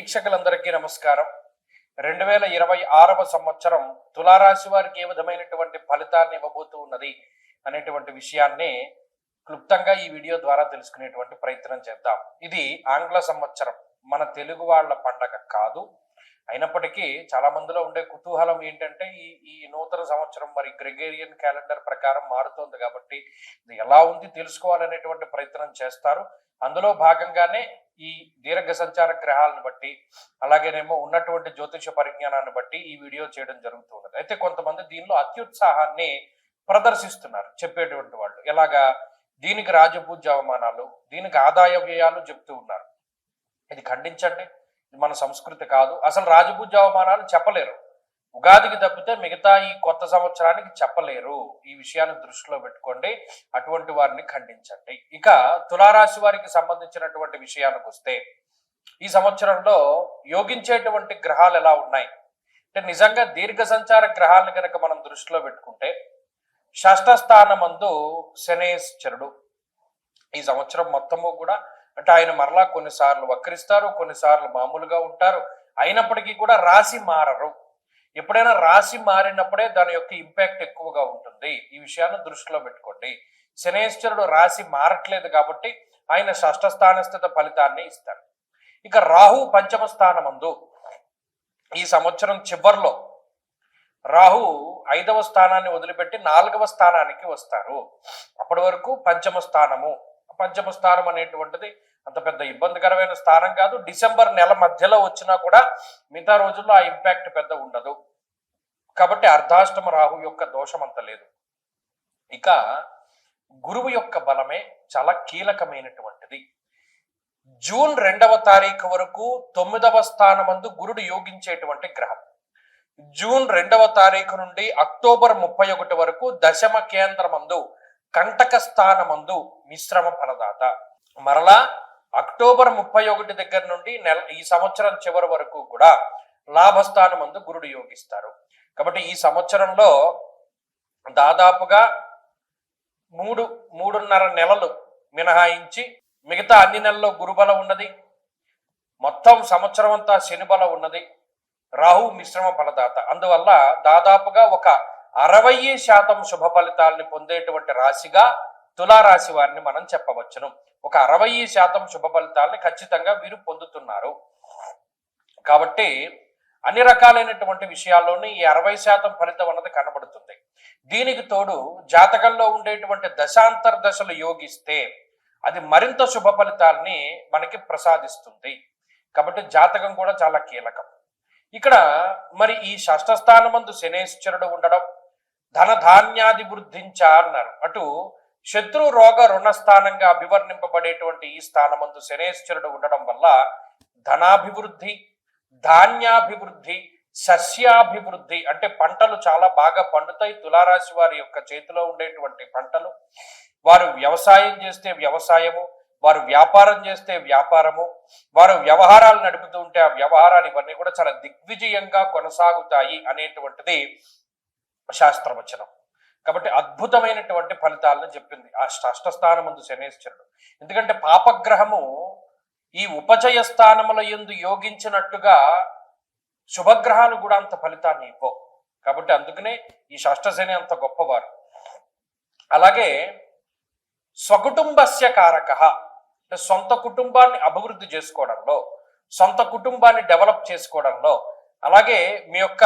వీక్షకులందరికీ నమస్కారం. రెండు వేల ఇరవై ఆరవ సంవత్సరం తులారాశి వారికి ఏ విధమైనటువంటి ఫలితాన్ని ఇవ్వబోతూ ఉన్నది అనేటువంటి విషయాన్ని క్లుప్తంగా ఈ వీడియో ద్వారా తెలుసుకునేటువంటి ప్రయత్నం చేద్దాం. ఇది ఆంగ్ల సంవత్సరం. మన తెలుగు వాళ్ళ పండగ కాదు. అయినప్పటికీ చాలా మందిలో ఉండే కుతూహలం ఏంటంటే ఈ ఈ నూతన సంవత్సరం మరి గ్రెగేరియన్ క్యాలెండర్ ప్రకారం మారుతోంది కాబట్టి ఇది ఎలా ఉంది తెలుసుకోవాలనేటువంటి ప్రయత్నం చేస్తారు. అందులో భాగంగానే ఈ దీర్ఘ సంచార గ్రహాలను బట్టి అలాగేనేమో ఉన్నటువంటి జ్యోతిష పరిజ్ఞానాన్ని బట్టి ఈ వీడియో చేయడం జరుగుతున్నది అయితే కొంతమంది దీనిలో అత్యుత్సాహాన్ని ప్రదర్శిస్తున్నారు చెప్పేటువంటి వాళ్ళు. ఎలాగా? దీనికి రాజపూజ్య అవమానాలు దీనికి ఆదాయ వ్యయాలు చెప్తూ ఉన్నారు. ఇది ఖండించండి. ఇది మన సంస్కృతి కాదు. అసలు రాజభుజ అవమానాలు చెప్పలేరు. ఉగాదికి తప్పితే మిగతా ఈ కొత్త సంవత్సరానికి చెప్పలేరు. ఈ విషయాన్ని దృష్టిలో పెట్టుకోండి. అటువంటి వారిని ఖండించండి. ఇక తులారాశి వారికి సంబంధించినటువంటి విషయానికి వస్తే ఈ సంవత్సరంలో యోగించేటువంటి గ్రహాలు ఎలా ఉన్నాయి? అంటే నిజంగా దీర్ఘ సంచార గ్రహాలను కనుక మనం దృష్టిలో పెట్టుకుంటే షష్ఠ స్థానమందు శనేశ్వరుడు. ఈ సంవత్సరం మొత్తము కూడా అంటే ఆయన మరలా కొన్నిసార్లు వక్రిస్తారు కొన్నిసార్లు మామూలుగా ఉంటారు. అయినప్పటికీ కూడా రాశి మారరు. ఎప్పుడైనా రాశి మారినప్పుడే దాని యొక్క ఇంపాక్ట్ ఎక్కువగా ఉంటుంది. ఈ విషయాన్ని దృష్టిలో పెట్టుకోండి. శనేశ్వరుడు రాశి మారట్లేదు కాబట్టి ఆయన షష్ఠ స్థానస్థిత ఫలితాన్ని ఇస్తారు. ఇక రాహు పంచమ స్థానమందు ఈ సంవత్సరం చివరిలో రాహు ఐదవ స్థానాన్ని వదిలిపెట్టి నాలుగవ స్థానానికి వస్తారు. అప్పటి వరకు పంచమ స్థానము పంచమ స్థానం అనేటువంటిది అంత పెద్ద ఇబ్బందికరమైన స్థానం కాదు. డిసెంబర్ నెల మధ్యలో వచ్చినా కూడా మిగతా రోజుల్లో ఆ ఇంపాక్ట్ పెద్ద ఉండదు. కాబట్టి అర్ధాష్టమ రాహు యొక్క దోషం అంత లేదు. ఇక గురువు యొక్క బలమే చాలా కీలకమైనటువంటిది. జూన్ రెండవ తారీఖు వరకు తొమ్మిదవ స్థానమందు గురుడు యోగించేటువంటి గ్రహం. జూన్ రెండవ తారీఖు నుండి అక్టోబర్ ముప్పై ఒకటి వరకు దశమ కేంద్రమందు కంటక స్థానమందు మిశ్రమ ఫలదాత. మరలా అక్టోబర్ ముప్పై ఒకటి దగ్గర నుండి నెల ఈ సంవత్సరం చివరి వరకు కూడా లాభస్థానమందు గురుడు యోగిస్తారు. కాబట్టి ఈ సంవత్సరంలో దాదాపుగా మూడు మూడున్నర నెలలు మినహాయించి మిగతా అన్ని నెలల్లో గురుబలం ఉన్నది. మొత్తం సంవత్సరం అంతా శనిబలం ఉన్నది. రాహు మిశ్రమ ఫలదాత. అందువల్ల దాదాపుగా ఒక అరవై శాతం శుభ ఫలితాలని పొందేటువంటి రాశిగా తులారాశి వారిని మనం చెప్పవచ్చును. ఒక అరవై శాతం శుభ ఫలితాలని ఖచ్చితంగా వీరు పొందుతున్నారు. కాబట్టి అన్ని రకాలైనటువంటి విషయాల్లోనూ ఈ అరవై శాతం ఫలితం అన్నది కనబడుతుంది. దీనికి తోడు జాతకంలో ఉండేటువంటి దశాంతర దశలు యోగిస్తే అది మరింత శుభ ఫలితాల్ని మనకి ప్రసాదిస్తుంది. కాబట్టి జాతకం కూడా చాలా కీలకం. ఇక్కడ మరి ఈ షష్ఠస్థానమందు శనేశ్వరుడు ఉండడం ధన ధాన్యాధివృద్ధించ అన్నారు. అటు శత్రు రోగ రుణస్థానంగా అభివర్ణింపబడేటువంటి ఈ స్థానమందు శనేశ్వరుడు ఉండడం వల్ల ధనాభివృద్ధి ధాన్యాభివృద్ధి సస్యాభివృద్ధి అంటే పంటలు చాలా బాగా పండుతాయి. తులారాశి వారి యొక్క చేతిలో ఉండేటువంటి పంటలు. వారు వ్యవసాయం చేస్తే వ్యవసాయము వారు వ్యాపారం చేస్తే వ్యాపారము వారు వ్యవహారాలు నడుపుతూ ఉంటే ఆ వ్యవహారాలు ఇవన్నీ కూడా చాలా దిగ్విజయంగా కొనసాగుతాయి అనేటువంటిది శాస్త్రవచనం. కాబట్టి అద్భుతమైనటువంటి ఫలితాలను చెప్పింది. ఆ షష్ఠ స్థానం ముందు శనేశ్వరుడు. ఎందుకంటే పాపగ్రహము ఈ ఉపచయ స్థానముల ఎందు యోగించినట్టుగా శుభగ్రహాలు కూడా అంత ఫలితాన్ని ఇవ్వవు. కాబట్టి అందుకనే ఈ షష్టశని అంత గొప్పవారు. అలాగే స్వకుటుంబస్య కారక. అంటే సొంత కుటుంబాన్ని అభివృద్ధి చేసుకోవడంలో సొంత కుటుంబాన్ని డెవలప్ చేసుకోవడంలో అలాగే మీ యొక్క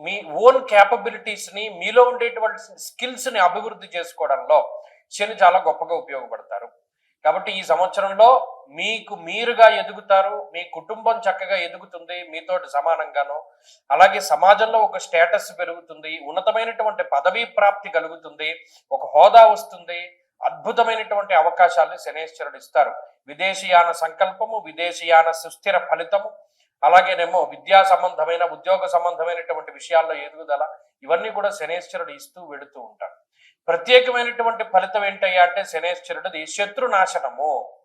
మీ ఓన్ క్యాపబిలిటీస్ని మీలో ఉండేటువంటి స్కిల్స్ని అభివృద్ధి చేసుకోవడంలో శని చాలా గొప్పగా ఉపయోగపడతారు. కాబట్టి ఈ సంవత్సరంలో మీకు మీరుగా ఎదుగుతారు మీ కుటుంబం చక్కగా ఎదుగుతుంది మీతో సమానంగాను అలాగే సమాజంలో ఒక స్టేటస్ పెరుగుతుంది ఉన్నతమైనటువంటి పదవీ ప్రాప్తి కలుగుతుంది ఒక హోదా వస్తుంది అద్భుతమైనటువంటి అవకాశాలను శనేశ్వరుడు ఇస్తారు. విదేశీయాన సంకల్పము విదేశీయాన సుస్థిర ఫలితము అలాగేనేమో విద్యా సంబంధమైన ఉద్యోగ సంబంధమైనటువంటి విషయాల్లో ఎదుగుదల ఇవన్నీ కూడా శనేశ్వరుడు ఇస్తూ వెడుతూ ఉంటాడు. ప్రత్యేకమైనటువంటి ఫలితం ఏంటయ్యా అంటే శనేశ్వరుడిది శత్రునాశనము.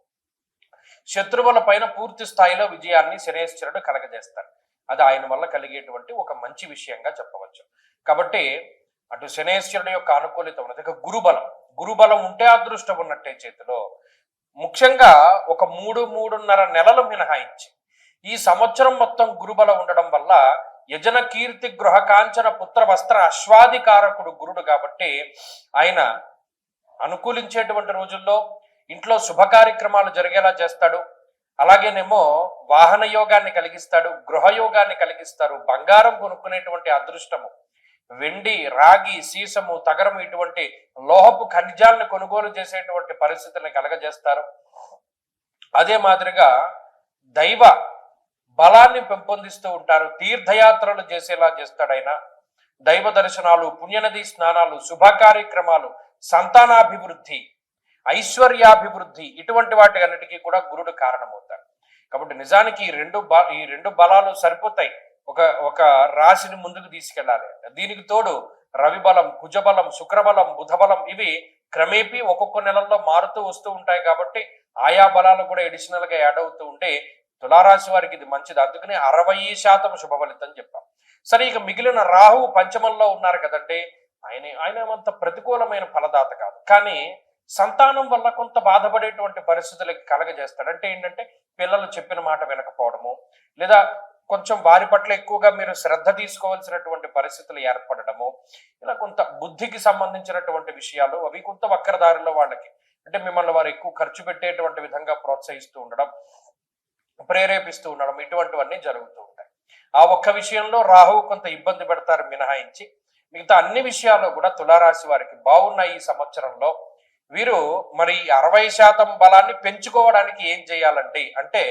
శత్రువుల పైన పూర్తి స్థాయిలో విజయాన్ని శనేశ్వరుడు కలగజేస్తాడు. అది ఆయన వల్ల కలిగేటువంటి ఒక మంచి విషయంగా చెప్పవచ్చు. కాబట్టి అటు శనేశ్వరుడు యొక్క అనుకూలిత ఉన్నది. ఇక గురుబలం. గురుబలం ఉంటే అదృష్టం ఉన్నట్టే చేతిలో. ముఖ్యంగా ఒక మూడు మూడున్నర నెలలు మినహాయించి ఈ సంవత్సరం మొత్తం గురుబల ఉండడం వల్ల యజన కీర్తి గృహ కాంచన పుత్ర వస్త్ర అశ్వాధికారకుడు గురుడు కాబట్టి ఆయన అనుకూలించేటువంటి రోజుల్లో ఇంట్లో శుభ కార్యక్రమాలు జరిగేలా చేస్తాడు. అలాగేనేమో వాహన యోగాన్ని కలిగిస్తాడు గృహయోగాన్ని కలిగిస్తారు బంగారం కొనుక్కునేటువంటి అదృష్టము వెండి రాగి సీసము తగరము ఇటువంటి లోహపు ఖనిజాలను కొనుగోలు చేసేటువంటి పరిస్థితులను కలగజేస్తారు. అదే మాదిరిగా దైవ బలాన్ని పెంపొందిస్తూ ఉంటారు తీర్థయాత్రలు చేసేలా చేస్తాడు ఆయన. దైవ దర్శనాలు పుణ్యనది స్నానాలు శుభ కార్యక్రమాలు సంతానాభివృద్ధి ఐశ్వర్యాభివృద్ధి ఇటువంటి వాటి అన్నిటికీ కూడా గురుడు కారణమవుతాడు. కాబట్టి నిజానికి ఈ రెండు బ ఈ రెండు బలాలు సరిపోతాయి. ఒక ఒక రాశిని ముందుకు తీసుకెళ్ళాలి దీనికి తోడు రవి బలం కుజబలం శుక్రబలం బుధబలం ఇవి క్రమేపీ ఒక్కొక్క నెలల్లో మారుతూ వస్తూ ఉంటాయి కాబట్టి ఆయా బలాలు కూడా ఎడిషనల్గా యాడ్ అవుతూ ఉంటే తులారాశి వారికి ఇది మంచిది. అందుకని అరవై శాతం శుభఫలితం చెప్పాం. సరే ఇక మిగిలిన రాహువు పంచమంలో ఉన్నారు కదండి. ఆయన ఆయన అంత ప్రతికూలమైన ఫలదాత కాదు. కానీ సంతానం వల్ల కొంత బాధపడేటువంటి పరిస్థితులకి కలగజేస్తాడు. అంటే ఏంటంటే పిల్లలు చెప్పిన మాట వినకపోవడము లేదా కొంచెం వారి పట్ల ఎక్కువగా మీరు శ్రద్ధ తీసుకోవాల్సినటువంటి పరిస్థితులు ఏర్పడడము ఇలా కొంత బుద్ధికి సంబంధించినటువంటి విషయాలు అవి కొంత వక్రదారిలో వాళ్ళకి అంటే మిమ్మల్ని వారు ఎక్కువ ఖర్చు పెట్టేటువంటి విధంగా ప్రోత్సహిస్తూ ఉండడం ప్రేరేపిస్తూ ఉండడం ఇటువంటివన్నీ జరుగుతూ ఉంటాయి. ఆ ఒక్క విషయంలో రాహువు కొంత ఇబ్బంది పెడతారు మినహాయించి. మిగతా అన్ని విషయాల్లో కూడా తులారాశి వారికి బాగున్నాయి ఈ సంవత్సరంలో. వీరు మరి అరవై శాతం బలాన్ని పెంచుకోవడానికి ఏం చేయాలండి? అంటే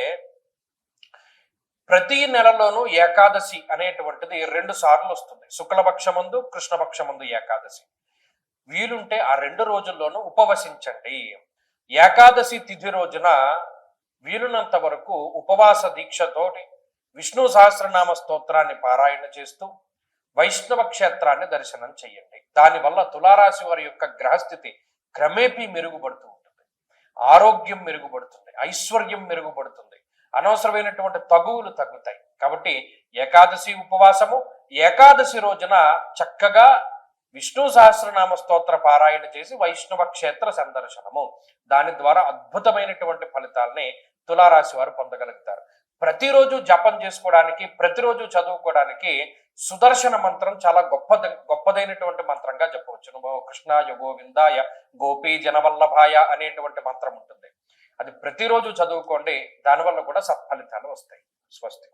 ప్రతి నెలలోనూ ఏకాదశి అనేటువంటిది రెండు సార్లు వస్తుంది. శుక్లపక్షమందు కృష్ణపక్షమందు ఏకాదశి. వీలుంటే ఆ రెండు రోజుల్లోనూ ఉపవసించండి. ఏకాదశి తిథి రోజున వీలునంత వరకు ఉపవాస దీక్షతోటి విష్ణు సహస్రనామ స్తోత్రాన్ని పారాయణ చేస్తూ వైష్ణవ క్షేత్రాన్ని దర్శనం చేయండి దానివల్ల తులారాశి వారి యొక్క గ్రహస్థితి క్రమేపీ మెరుగుపడుతూ ఉంటుంది. ఆరోగ్యం మెరుగుపడుతుంది ఐశ్వర్యం మెరుగుపడుతుంది అనవసరమైనటువంటి తగువులు తగ్గుతాయి. కాబట్టి ఏకాదశి ఉపవాసము ఏకాదశి రోజున చక్కగా విష్ణు సహస్రనామ స్తోత్ర పారాయణ చేసి వైష్ణవ క్షేత్ర సందర్శనము. దాని ద్వారా అద్భుతమైనటువంటి ఫలితాల్ని తులారాశి వారు పొందగలుగుతారు. ప్రతిరోజు జపం చేసుకోవడానికి ప్రతిరోజు చదువుకోవడానికి సుదర్శన మంత్రం చాలా గొప్పద గొప్పదైనటువంటి మంత్రంగా చెప్పవచ్చు. నమో కృష్ణాయ గోవిందాయ గోపీ జనవల్లభాయ అనేటువంటి మంత్రం ఉంటుంది. అది ప్రతిరోజు చదువుకోండి దానివల్ల కూడా సత్ఫలితాలు వస్తాయి. స్వస్తి.